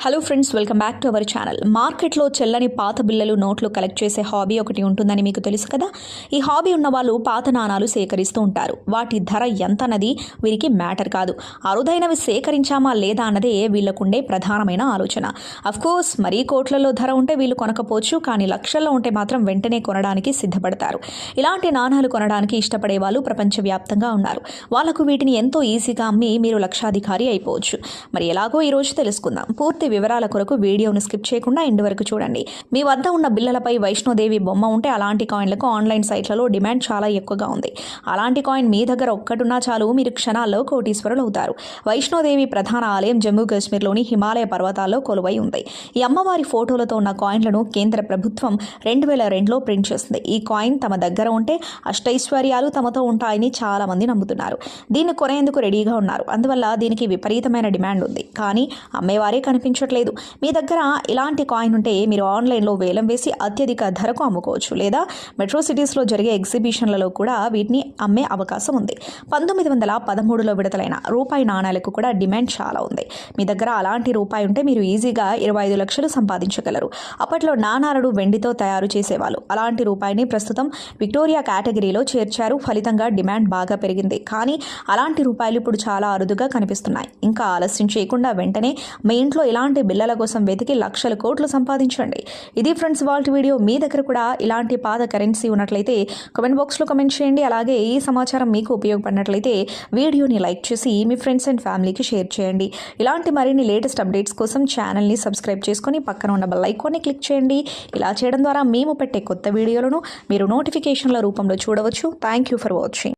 Hello friends welcome back to our channel మార్కెట్లో చెల్లని పాత బిల్లలు నోట్లు కలెక్ట్ చేసే హాబీ ఒకటి ఉంటుందని మీకు తెలుసు కదా? ఈ హాబీ ఉన్న వాళ్ళు పాత నాణాలు సేకరిస్తూ ఉంటారు. వాటి ధర ఎంత అన్నది వీరికి మ్యాటర్ కాదు. అరుదైనవి సేకరించామా లేదా అన్నదే వీళ్ళకుండే ప్రధానమైన ఆలోచన. అఫ్కోర్స్ మరీ కోట్లలో ధర ఉంటే వీళ్ళు కొనకపోవచ్చు కానీ లక్షల్లో ఉంటే మాత్రం వెంటనే కొనడానికి సిద్ధపడతారు. ఇలాంటి నాణాలు కొనడానికి ఇష్టపడే వాళ్ళు ప్రపంచవ్యాప్తంగా ఉన్నారు. వాళ్ళకు వీటిని ఎంతో ఈజీగా అమ్మి మీరు లక్షాధికారి అయిపోవచ్చు. మరి ఎలాగో ఈరోజు తెలుసుకుందాం. పూర్తి వివరాల కొరకు వీడియోను స్కిప్ చేయకుండా ఎండ్ వరకు చూడండి. మీ వద్ద ఉన్న బిల్లలపై వైష్ణోదేవి బొమ్మ ఉంటే అలాంటి కాయిన్లకు ఆన్లైన్ సైట్లలో డిమాండ్ చాలా ఎక్కువగా ఉంది. అలాంటి కాయిన్ మీ దగ్గర ఒక్కటున్నా చాలు మీరు క్షణాల్లో కోటీశ్వరులు అవుతారు వైష్ణోదేవి ప్రధాన ఆలయం జమ్మూ కాశ్మీర్లోని హిమాలయ పర్వతాల్లో కొలువై ఉంది. ఈ అమ్మవారి ఫోటోలతో ఉన్న కాయిన్లను కేంద్ర ప్రభుత్వం రెండు వేల రెండులో ప్రింట్ చేసింది. ఈ కాయిన్ తమ దగ్గర ఉంటే అష్టైశ్వర్యాలు తమతో ఉంటాయని చాలా మంది నమ్ముతున్నారు. దీన్ని కొనేందుకు రెడీగా ఉన్నారు. అందువల్ల దీనికి విపరీతమైన డిమాండ్ ఉంది. కానీ అమ్మేవారే కనిపించారు. కనిపించట్లేదు మీ దగ్గర ఇలాంటి కాయిన్ ఉంటే మీరు ఆన్లైన్లో వేలం వేసి అత్యధిక ధరకు అమ్ముకోవచ్చు. లేదా మెట్రో సిటీస్లో జరిగే ఎగ్జిబిషన్లలో కూడా వీటిని అమ్మే అవకాశం ఉంది. పంతొమ్మిది వందల పదమూడులో విడుదలైన రూపాయి నాణాలకు కూడా డిమాండ్ చాలా ఉంది. మీ దగ్గర అలాంటి రూపాయి ఉంటే మీరు ఈజీగా ఇరవై ఐదు లక్షలు సంపాదించగలరు. అప్పట్లో నాణాలను వెండితో తయారు చేసేవాళ్ళు. అలాంటి రూపాయిని ప్రస్తుతం విక్టోరియా కేటగిరీలో చేర్చారు. ఫలితంగా డిమాండ్ బాగా పెరిగింది. కానీ అలాంటి రూపాయలు ఇప్పుడు చాలా అరుదుగా కనిపిస్తున్నాయి. ఇంకా ఆలస్యం చేయకుండా వెంటనే మీ ఇంట్లో ఇలాంటి బిల్లల కోసం వెతికి లక్షల కోట్లు సంపాదించండి. ఇది ఫ్రెండ్స్ వాల్ట్ వీడియో. మీ దగ్గర కూడా ఇలాంటి పాత కరెన్సీ ఉన్నట్లయితే కమెంట్ బాక్స్లో కమెంట్ చేయండి. అలాగే ఈ సమాచారం మీకు ఉపయోగపడినట్లయితే వీడియోని లైక్ చేసి మీ ఫ్రెండ్స్ అండ్ ఫ్యామిలీకి షేర్ చేయండి. ఇలాంటి మరిన్ని లేటెస్ట్ అప్డేట్స్ కోసం ఛానల్ని సబ్స్క్రైబ్ చేసుకొని పక్కన ఉన్న బెల్ ఐకాన్ని క్లిక్ చేయండి. ఇలా చేయడం ద్వారా మేము పెట్టే కొత్త వీడియోలను మీరు నోటిఫికేషన్ల రూపంలో చూడవచ్చు. Thank you for watching